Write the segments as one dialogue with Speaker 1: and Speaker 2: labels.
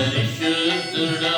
Speaker 1: పరిశుద్ధుడవు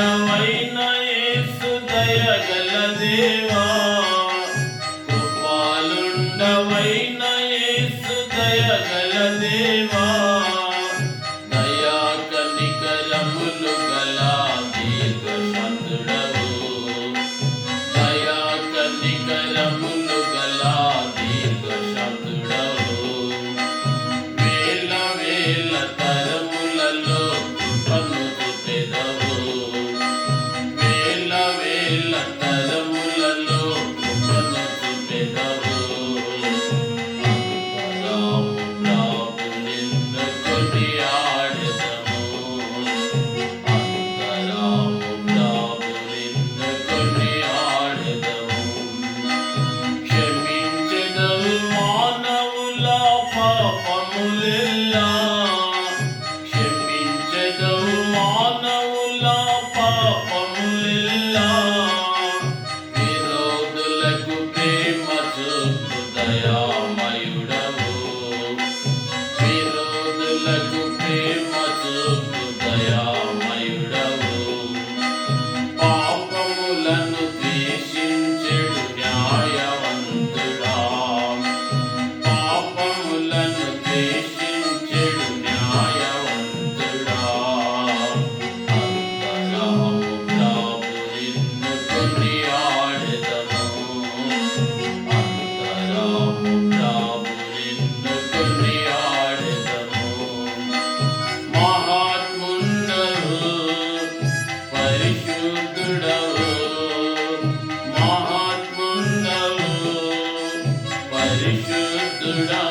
Speaker 1: కృపాలున్నవైన యేసు దయగల దేవా. অমূল্য Madura.